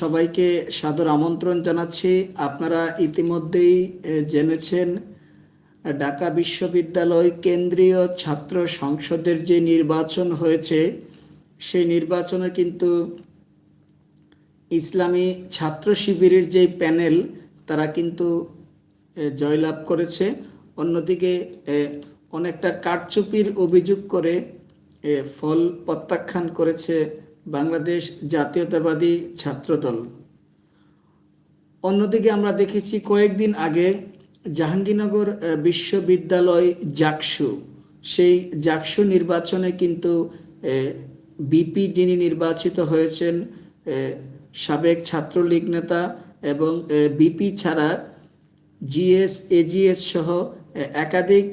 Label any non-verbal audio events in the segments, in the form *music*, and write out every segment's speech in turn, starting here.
সবাইকে সাদর আমন্ত্রণ জানাচ্ছি। আপনারা ইতিমধ্যেই জেনেছেন, ঢাকা বিশ্ববিদ্যালয় কেন্দ্রীয় ছাত্র সংসদের যে নির্বাচন হয়েছে, সেই নির্বাচনে কিন্তু ইসলামী ছাত্র শিবিরের যে প্যানেল, তারা কিন্তু জয়লাভ করেছে। অন্যদিকে অনেকটা কারচুপির অভিযোগ করে ফল প্রত্যাখ্যান করেছে বাংলাদেশ জাতীয়তাবাদী ছাত্রদল। অন্যদিকে আমরা দেখেছি কয়েকদিন আগে জাহাঙ্গীরনগর বিশ্ববিদ্যালয় জাকসু। সেই জাকসু নির্বাচনে কিন্তু বিপি যিনি নির্বাচিত হয়েছেন সাবেক ছাত্রলীগ নেতা এবং বিপি ছাড়া জিএস, এজিএস সহ একাধিক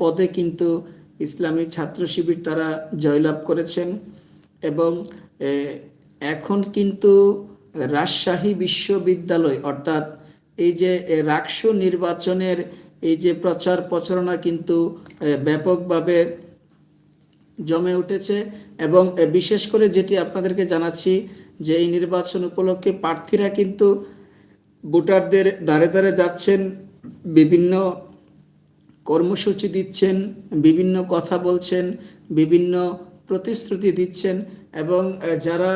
পদে কিন্তু ইসলামী ছাত্র শিবির তারা জয়লাভ করেছেন। এবং এখন কিন্তু রাজশাহী বিশ্ববিদ্যালয়, অর্থাৎ এই যে রাকসু নির্বাচনের এই যে প্রচার প্রচারণা কিন্তু ব্যাপকভাবে জমে উঠেছে এবং বিশেষ করে যেটি আপনাদেরকে জানাচ্ছি যে এই নির্বাচন উপলক্ষে প্রার্থীরা কিন্তু ভোটারদের দ্বারে দ্বারে যাচ্ছেন, বিভিন্ন কর্মসূচি দিচ্ছেন, বিভিন্ন কথা বলছেন, বিভিন্ন প্রতিশ্রুতি দিচ্ছেন এবং যারা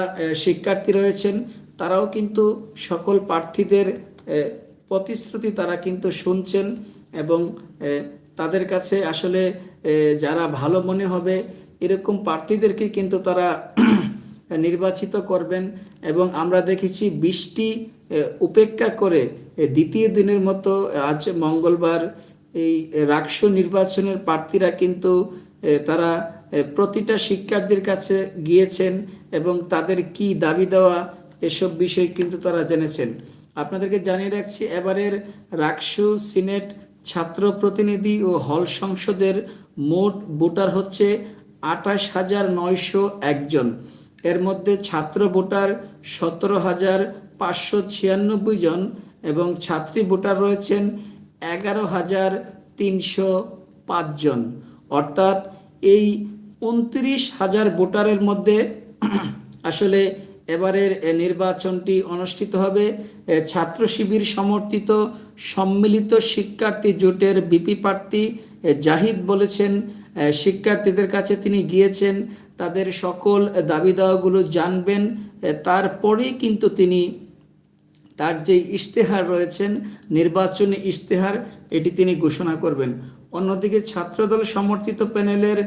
শিক্ষার্থী রয়েছেন, তারাও কিন্তু সকল প্রার্থীদের প্রতিশ্রুতি তারা কিন্তু শুনছেন এবং তাদের কাছে আসলে যারা ভালো মনে হবে, এরকম প্রার্থীদেরকে কিন্তু তারা *clears throat* নির্বাচিত করবেন এবং আমরা দেখেছি বৃষ্টি উপেক্ষা করে দ্বিতীয় দিনের মতো আজ মঙ্গলবার এই রাকসু নির্বাচনের প্রার্থীরা কিন্তু তারা প্রতিটা শিক্ষার্থীর কাছে গিয়েছেন এবং তাদের কি দাবি দেওয়া এসব বিষয় কিন্তু তারা জেনেছেন। আপনাদেরকে জানিয়ে রাখছি, এবারের রাকসু সিনেট ছাত্র প্রতিনিধি ও হল সংসদের মোট ভোটার হচ্ছে আঠাশ হাজার নয়শো একজন এর মধ্যে ছাত্র ভোটার সতেরো হাজার পাঁচশো ছিয়ানব্বই জন এবং ছাত্রী ভোটার রয়েছেন এগারো হাজার তিনশো পাঁচজন অর্থাৎ এই উনত্রিশ হাজার ভোটারের মধ্যে আসলে এবারের নির্বাচনটি অনুষ্ঠিত হবে ছাত্র শিবির সমর্থিত সম্মিলিত শিক্ষার্থী জোটের বিপি প্রার্থী জাহিদ বলেছেন শিক্ষার্থীদের কাছে তিনি গিয়েছেন, তাদের সকল দাবি দাওয়াগুলো জানবেন তারপরেই কিন্তু তিনি তার যে ইশতেহার রয়েছেন, নির্বাচনী ইশতেহার, এটি তিনি ঘোষণা করবেন। অন্যদিকে ছাত্রদল সমর্থিত প্যানেলের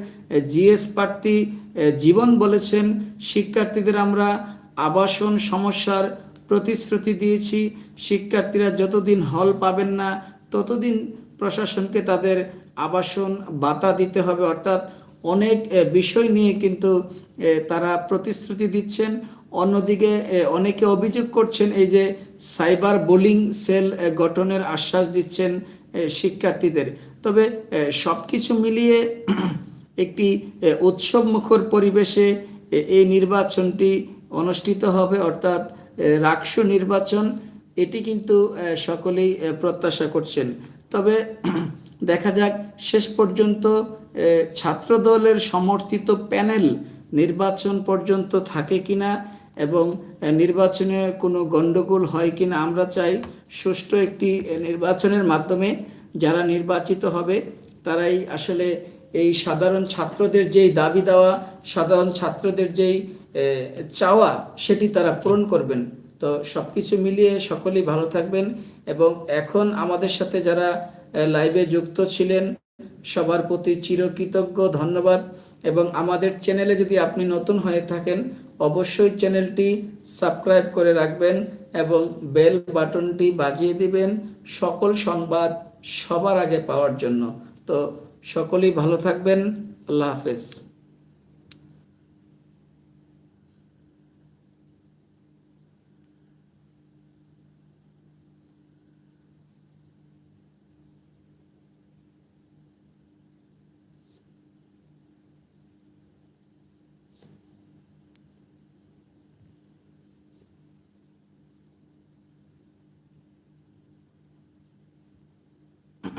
জিএস প্রার্থী জীবন বলেছেন, শিক্ষার্থীদের আমরা আবাসন সমস্যার প্রতিশ্রুতি দিয়েছি। শিক্ষার্থীরা যতদিন হল পাবেন না, ততদিন প্রশাসনকে তাদের আবাসন বাতা দিতে হবে। অর্থাৎ অনেক বিষয় নিয়ে কিন্তু তারা প্রতিশ্রুতি দিচ্ছেন। অন্যদিকে অনেকে অভিযোগ করছেন, এই যে সাইবার বোলিং সেল গঠনের আশ্বাস দিচ্ছেন শিক্ষার্থীদের। তবে সব কিছু মিলিয়ে *clears throat* একটি উৎসব মুখর পরিবেশে এই নির্বাচনটি অনুষ্ঠিত হবে অর্থাৎ এ, রাকসু নির্বাচন। এটি কিন্তু সকলেই প্রত্যাশা করছেন। তবে *clears throat* দেখা যাক শেষ পর্যন্ত ছাত্রদলের সমর্থিত প্যানেল নির্বাচন পর্যন্ত থাকে কিনা। এবং নির্বাচনে কোনো গণ্ডগোল হয় কিনা আমরা চাই সুষ্ঠু একটি নির্বাচনের মাধ্যমে যারা নির্বাচিত হবে, তারাই আসলে এই সাধারণ ছাত্রদের যেই দাবি দেওয়া, সাধারণ ছাত্রদের যেই চাওয়া, সেটি তারা পূরণ করবেন। তো সব কিছু মিলিয়ে সকলেই ভালো থাকবেন এবং এখন আমাদের সাথে যারা লাইভে যুক্ত ছিলেন, সবার প্রতি চিরকৃতজ্ঞ, ধন্যবাদ এবং আমাদের চ্যানেলে যদি আপনি নতুন হয়ে থাকেন অবশ্যই চ্যানেলটি সাবস্ক্রাইব করে রাখবেন এবং বেল বাটনটি বাজিয়ে দিবেন সকল সংবাদ সবার আগে পাওয়ার জন্য। তো সকলেই ভালো থাকবেন। আল্লাহ হাফেজ।